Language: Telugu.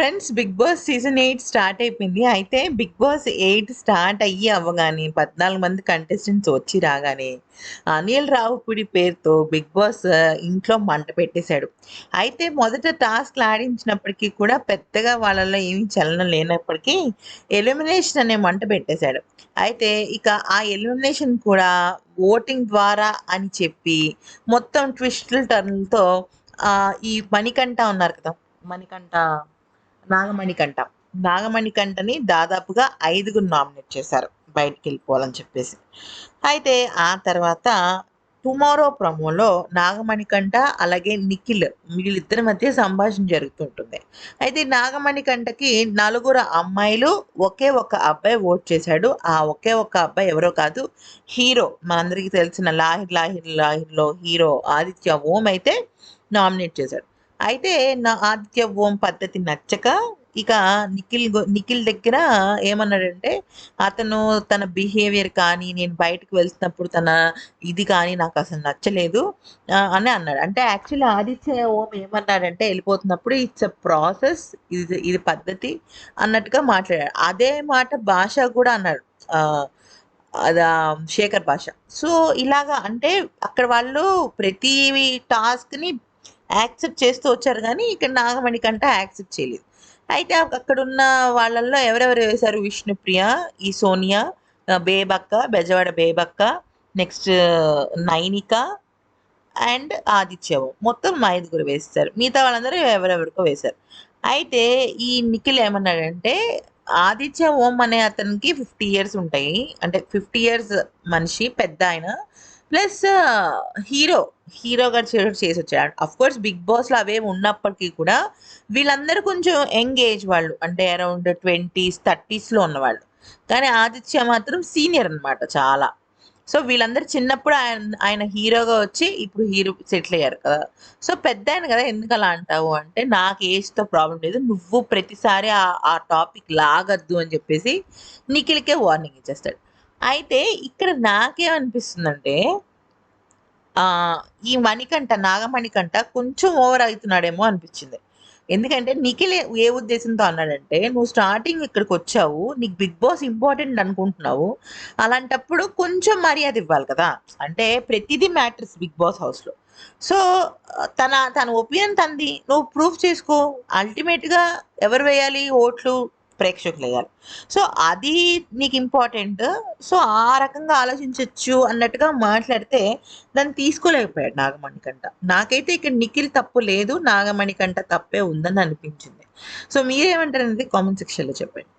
Friends Bigg Boss season eight start అయిపోయింది. అయితే బిగ్ బాస్ ఎయిట్ స్టార్ట్ అయ్యి అవ్వగానే పద్నాలుగు మంది కంటెస్టెంట్స్ వచ్చి రాగానే అనిల్ రావుపూడి పేరుతో బిగ్ బాస్ ఇంట్లో మంట పెట్టేశాడు. అయితే మొదట టాస్క్లు ఆడించినప్పటికీ కూడా పెద్దగా వాళ్ళలో ఏమీ చలనం లేనప్పటికీ ఎలిమినేషన్ అనే మంట పెట్టేశాడు. అయితే ఇక ఆ ఎలిమినేషన్ కూడా ఓటింగ్ ద్వారా అని చెప్పి మొత్తం ట్విస్టుల టర్న్లతో ఈ మణికంఠ ఉన్నారు కదా మణికంఠ నాగమణికంఠ నాగమణికంఠని దాదాపుగా ఐదుగురు నామినేట్ చేశారు బయటికి వెళ్ళిపోవాలని చెప్పేసి. అయితే ఆ తర్వాత టుమారో ప్రమోలో నాగమణికంఠ అలాగే నిఖిల్ వీళ్ళిద్దరి మధ్య సంభాషణ జరుగుతుంటుంది. అయితే నాగమణికంఠకి నలుగురు అమ్మాయిలు ఒకే ఒక అబ్బాయి ఓట్ చేశాడు. ఆ ఒకే ఒక అబ్బాయి ఎవరో కాదు హీరో. మనందరికీ తెలిసిన లాహిర్ లాహిర్ లాహిర్లో హీరో ఆదిత్య ఓం అయితే నామినేట్ చేశాడు. అయితే నా ఆదిత్య ఓం పద్ధతి నచ్చక ఇక నిఖిల్ నిఖిల్ దగ్గర ఏమన్నాడంటే అతను తన బిహేవియర్ కానీ నేను బయటకు వెళ్తున్నప్పుడు తన ఇది కానీ నాకు అసలు నచ్చలేదు అని అన్నాడు. అంటే యాక్చువల్లీ ఆదిత్య ఓం ఏమన్నాడంటే వెళ్ళిపోతున్నప్పుడు ఇట్స్ అ ప్రాసెస్ ఇది ఇది పద్ధతి అన్నట్టుగా మాట్లాడాడు. అదే మాట భాష కూడా అన్నాడు. అదా శేఖర్ భాష. సో ఇలాగా అంటే అక్కడ వాళ్ళు ప్రతి టాస్క్ని యాక్సెప్ట్ చేస్తూ వచ్చారు కానీ ఇక్కడ నాగమణి కంట యాక్సెప్ట్ చేయలేదు. అయితే అక్కడ ఉన్న వాళ్ళల్లో ఎవరెవరు వేశారు? విష్ణుప్రియ ఈ సోనియా బేబక్క బెజవాడ బేబక్క నెక్స్ట్ నైనిక అండ్ ఆదిత్యవు మొత్తం ఐదుగురు వేస్తారు. మిగతా వాళ్ళందరూ ఎవరెవరికో వేశారు. అయితే ఈ నిఖిల్ ఏమన్నాడంటే ఆదిత్య ఓం అనే అతనికి ఫిఫ్టీ ఇయర్స్ ఉంటాయి. అంటే ఫిఫ్టీ ఇయర్స్ మనిషి పెద్ద ఆయన ప్లస్ హీరో హీరో గారు చేసి చేసి వచ్చాడు అఫ్ కోర్స్ బిగ్ బాస్లో అవేమి ఉన్నప్పటికీ కూడా వీళ్ళందరూ కొంచెం యంగ్ ఏజ్ వాళ్ళు. అంటే అరౌండ్ ట్వంటీస్ థర్టీస్లో ఉన్నవాళ్ళు. కానీ ఆదిత్య మాత్రం సీనియర్ అన్నమాట చాలా. సో వీళ్ళందరూ చిన్నప్పుడు ఆయన ఆయన హీరోగా వచ్చి ఇప్పుడు హీరో సెటిల్ అయ్యారు కదా. సో పెద్ద ఆయన కదా ఎందుకు అలా అంటావు? అంటే నాకు ఏజ్తో ప్రాబ్లం లేదు. నువ్వు ప్రతిసారి ఆ ఆ టాపిక్ లాగద్దు అని చెప్పేసి నిఖిల్కే వార్నింగ్ ఇచ్చేస్తాడు. అయితే ఇక్కడ నాకేమనిపిస్తుందంటే ఈ మణికంట నాగమణికంట కొంచెం ఓవర్ అవుతున్నాడేమో అనిపించింది. ఎందుకంటే నిఖిల్ ఏ- ఏ ఉద్దేశంతో అన్నాడంటే నువ్వు స్టార్టింగ్ ఇక్కడికి వచ్చావు నీకు బిగ్ బాస్ ఇంపార్టెంట్ అనుకుంటున్నావు. అలాంటప్పుడు కొంచెం మర్యాద ఇవ్వాలి కదా. అంటే ప్రతిదీ మ్యాటర్స్ బిగ్ బాస్ హౌస్లో. సో తన తన ఒపీనియన్ తంది నువ్వు ప్రూఫ్ చేసుకో. అల్టిమేట్గా ఎవరు వేయాలి? ఓట్లు? ప్రేక్షకులు వేయాలి. సో అది నీకు ఇంపార్టెంట్. సో ఆ రకంగా ఆలోచించవచ్చు అన్నట్టుగా మాట్లాడితే దాన్ని తీసుకోలేకపోయాడు నాగమణికంట నాకైతే ఇక్కడ నిఖిల్ తప్పు లేదు నాగమణికంట తప్పే ఉందని అనిపించింది. సో మీరేమంటారు అనేది కామెంట్ సెక్షన్లో చెప్పండి.